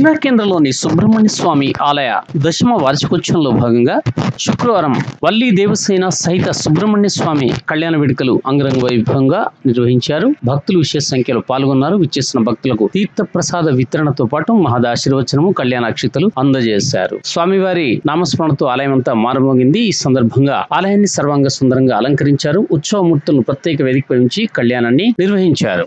జిల్లా కేంద్రంలోని సుబ్రహ్మణ్య స్వామి ఆలయ దశమ వార్షికోత్సవంలో భాగంగా శుక్రవారం వల్లి దేవసేన సహిత సుబ్రహ్మణ్య స్వామి కళ్యాణ వేడుకలు అంగరంగ వైభవంగా నిర్వహించారు. భక్తులు విశేష సంఖ్యలో పాల్గొన్నారు. విచ్చేసిన భక్తులకు తీర్థ ప్రసాద వితరణతో పాటు మహదాశీర్వచనము కళ్యాణాక్షితలు అందజేశారు. స్వామివారి నామస్మరణతో ఆలయం అంతా మారుమోగింది. ఈ సందర్భంగా ఆలయాన్ని సర్వాంగ సుందరంగా అలంకరించారు. ఉత్సవమూర్తులను ప్రత్యేక వేదికపై ఉంచి కళ్యాణాన్ని నిర్వహించారు.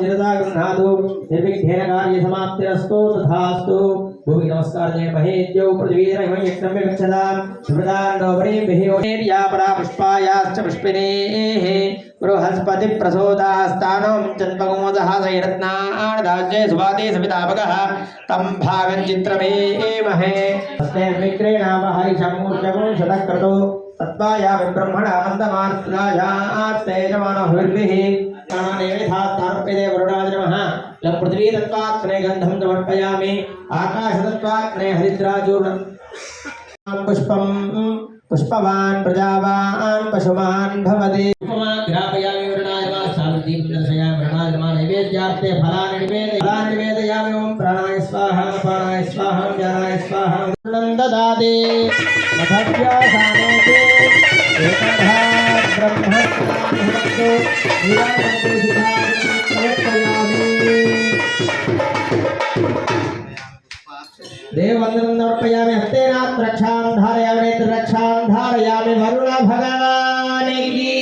जगदा गृहादो निर्विघ्नेन कार्य समाप्तिरस्तु तथास्तु भूमि नमस्कार जय महेद्यो पृथ्वीरहिम यक्षम गच्छदाम सुप्रदान नोवरे बिहेर्या परा पुष्पायाश्च पुष्पिनेः बृहस्पति प्रसोदास्तानो चन्द्रगोदः सैरत्नान् दाज्ये सुभाते सवितापकः तं भागं चित्रमेमहे तस्मै मित्रेणाम हरिशमूर्जगं शतक्रतो तत्त्वाया ब्रह्मणा मन्दमार्त्नायात् तेजमानो हृद्भिः तर्प्यते वरुणाज नमः लम् गन्धं समर्पयामि। आकाशतत्त्वात्मने हरिद्राचूर्णं पुष्पं पुष्पवान्, प्रजावान् पशुमान् भवति। ग्रापयामि नैवेद्यार्थे फलानि निवेदयामि। ओम प्राणाय स्वाहा प्राणाय स्वाहा ज्ञानाय स्वाहा। पूर्णं ददाति मठव्यासानेते एकधा ब्रह्म देववन्दनं समर्पयामि हस्तेनात् रक्षां धारयामि नेत्ररक्षां धारयामि वरुण भगवान् की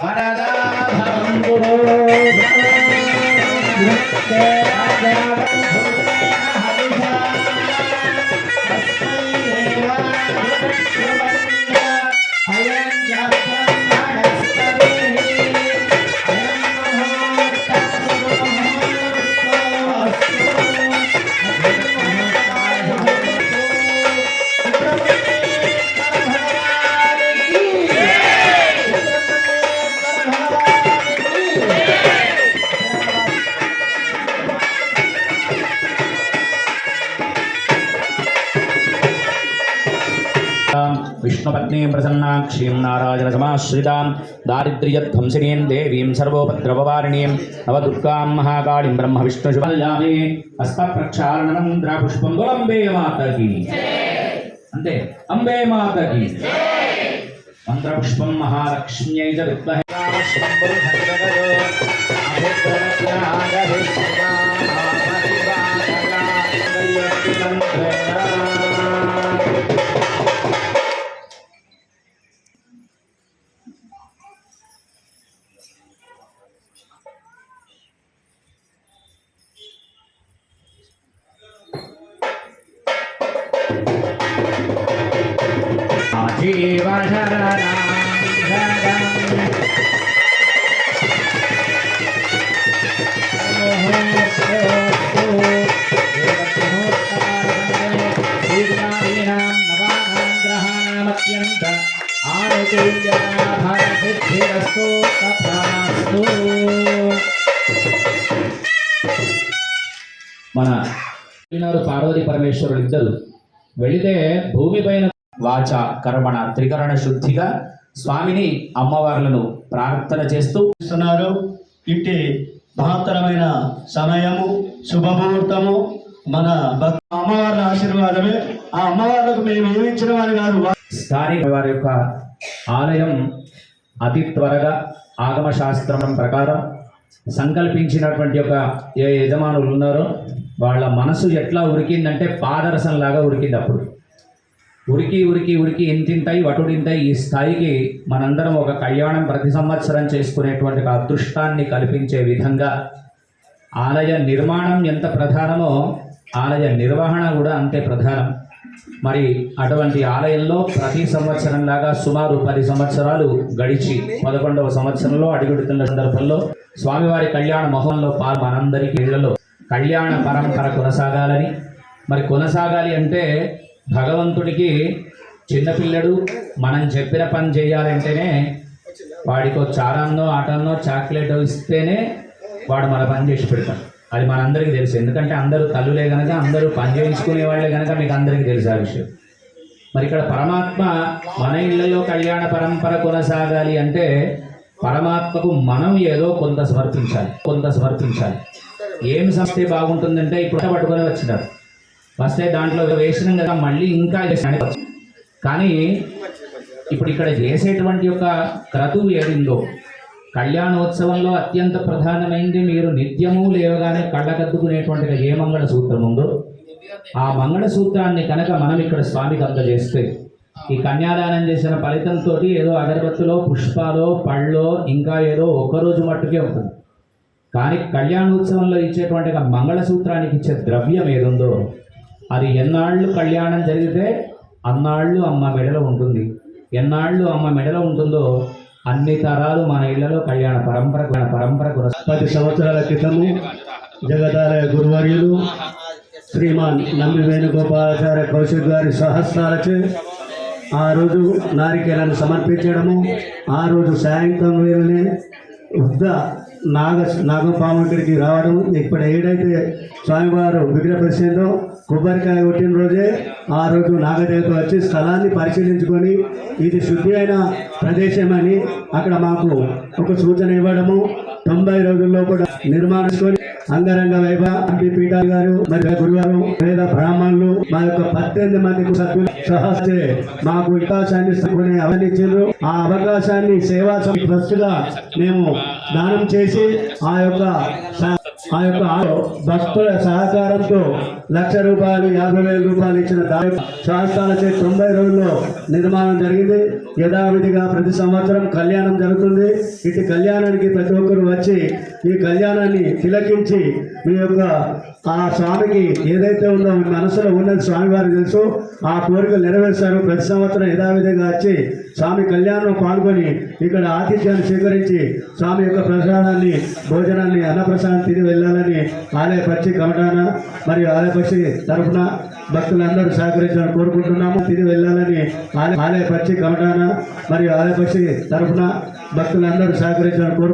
Thank you. भवन्तु విష్ణుపత్నీం ప్రసన్నాక్షీం నారాయణ సమాశ్రితాం దారిద్ర్యధ్వంసినీం దేవీం సర్వోపద్రవవారిణీం నవదుర్గాం మహాకాళీం బ్రహ్మ విష్ణు శుభయామి హస్త ప్రక్షాళనంద్ర పుష్పం అంబే మాతకి అంతే అంబే మాతకి మంత్రపుష్పం మహాలక్ష్మ్యై చ విద్మహే మన పార్వతి పరమేశ్వరుడు ఇద్దరు. వెళితే భూమిపైన వాచ కర్మణ త్రికరణ శుద్ధిగా స్వామిని అమ్మవార్లను ప్రార్థన చేస్తూ ఇస్తున్నారు ఇట్టి మహత్తరమైన సమయము శుభముహూర్తము మన అమ్మవారి ఆశీర్వాదమే. ఆ అమ్మవార్లకు మేము ఏమి ఇచ్చిన వారు కాదు. స్థానిక వారి యొక్క ఆలయం అతి త్వరగా ఆగమ శాస్త్రం ప్రకారం సంకల్పించినటువంటి యొక్క ఏ యజమానులు ఉన్నారో వాళ్ళ మనసు ఎట్లా ఉరికిందంటే పాదరసంలాగా ఉరికింది అప్పుడు. ఉరికి ఉరికి ఉరికి ఇంతింతాయి వటుడింతాయి ఈ స్థాయికి మనందరం ఒక కళ్యాణం ప్రతి సంవత్సరం చేసుకునేటువంటి అదృష్టాన్ని కల్పించే విధంగా ఆలయ నిర్మాణం ఎంత ప్రధానమో ఆలయ నిర్వహణ కూడా అంతే ప్రధానం. మరి అటువంటి ఆలయంలో ప్రతి సంవత్సరం లాగా సుమారు పది సంవత్సరాలు గడిచి పదకొండవ సంవత్సరంలో అడుగుడుతున్న సందర్భంలో స్వామివారి కళ్యాణ మొహంలో పాల్ మనందరికీ ఇళ్ళలో కళ్యాణ పరంపర కొనసాగాలని. మరి కొనసాగాలి అంటే భగవంతుడికి చిన్నపిల్లడు మనం చెప్పిన పని చేయాలంటేనే వాడికో చారాన్నో ఆటన్నో చాక్లెట్ ఇస్తేనే వాడు మన పని చేసి పెడతాడు. అది మనందరికీ తెలుసు. ఎందుకంటే అందరూ తల్లులే కనుక అందరూ పని చేయించుకునే వాళ్ళే కనుక మీకు అందరికీ తెలుసు ఆ విషయం. మరి ఇక్కడ పరమాత్మ మన ఇళ్ళలో కళ్యాణ పరంపర కొనసాగాలి అంటే పరమాత్మకు మనం ఏదో కొంత సమర్పించాలి కొంత సమర్పించాలి. ఏం సంస్థే బాగుంటుందంటే ఇప్పుడు పట్టుకొని వచ్చినారు. ఫస్ట్ దాంట్లో వేసినాం కదా మళ్ళీ ఇంకా చేసాడు. కానీ ఇప్పుడు ఇక్కడ చేసేటువంటి యొక్క క్రతువు ఏడిందో కళ్యాణోత్సవంలో అత్యంత ప్రధానమైంది మీరు నిత్యము లేవగానే కళ్ళకద్దుకునేటువంటి ఏ మంగళ సూత్రం ఉందో ఆ మంగళ సూత్రాన్ని కనుక మనం ఇక్కడ స్వామికి అందజేస్తే ఈ కన్యాదానం చేసిన ఫలితంతో ఏదో అగరబత్తులో పుష్పాలో పళ్ళో ఇంకా ఏదో ఒక్కరోజు మట్టుకే ఉంటుంది కానీ కళ్యాణోత్సవంలో ఇచ్చేటువంటి మంగళసూత్రానికి ఇచ్చే ద్రవ్యం ఏదుందో అది ఎన్నాళ్ళు కళ్యాణం జరిగితే అన్నాళ్ళు అమ్మ మెడలో ఉంటుంది. ఎన్నాళ్ళు అమ్మ మెడలో ఉంటుందో అన్ని తరాలు మన ఇళ్ళలో కళ్యాణ పరంపర పరంపర పది సంవత్సరాల క్రితము జగదాలయ గురువర్యులు శ్రీమాన్ నమ్మి వేణుగోపాలాచార్య కౌశిక్ గారి సహస్రాలచే ఆ రోజు నారికేలను సమర్పించడము ఆ రోజు సాయంత్రం వేళనే వృద్ధ నాగ నాగపాముడికి రావడం ఇప్పుడు ఏడైతే స్వామివారు విగ్రహ ప్రసిద్ధో కొబ్బరికాయ కొట్టిన రోజే ఆ రోజు నాగదేవత వచ్చి స్థలాన్ని పరిశీలించుకొని ఇది శుద్ధి అయిన ప్రదేశమని అక్కడ మాకు ఒక సూచన ఇవ్వడము. తొంభై రోజుల్లో కూడా నిర్మాణించుకొని అంగరంగ వైభ ఎంపీ పీఠా గారు మరి గురువారు వేద బ్రాహ్మణులు మా యొక్క పద్దెనిమిది మంది సభ్యులు సహస్తే మాకు వికాసాన్ని కొనే అవనిచ్చారు ఆ అవకాశాన్ని సేవా ట్రస్ట్గా మేము దానం చేసి ఆ యొక్క ఆ యొక్క భక్తుల సహకారంతో లక్ష రూపాయలు యాభై వేల రూపాయలు ఇచ్చిన దాని శాస్త్రాలచే తొంభై రోజుల్లో నిర్మాణం జరిగింది. యథావిధిగా ప్రతి సంవత్సరం కళ్యాణం జరుగుతుంది. ఇటు కళ్యాణానికి ప్రతి ఒక్కరు వచ్చి ఈ కళ్యాణాన్ని తిలకించి మీ యొక్క ఆ స్వామికి ఏదైతే ఉందో మీ మనసులో ఉన్నది స్వామివారికి తెలుసు. ఆ కోరికలు నెరవేర్చారు ప్రతి సంవత్సరం యథావిధిగా వచ్చి స్వామి కళ్యాణంలో పాల్గొని ఇక్కడ ఆతిథ్యాన్ని స్వీకరించి స్వామి యొక్క ప్రసాదాన్ని భోజనాన్ని అన్నప్రసాదం తిని వెళ్ళాలని ఆలయ పక్షి కమటాన మరియు ఆలయ పక్షి తరఫున భక్తులందరూ సహకరించాలని కోరుకుంటున్నాము. తిరిగి వెళ్ళాలని ఆలయ ఆలయ పక్షి కమటాన మరియు ఆలయ పక్షి తరఫున భక్తులందరూ సహకరించాలని కోరు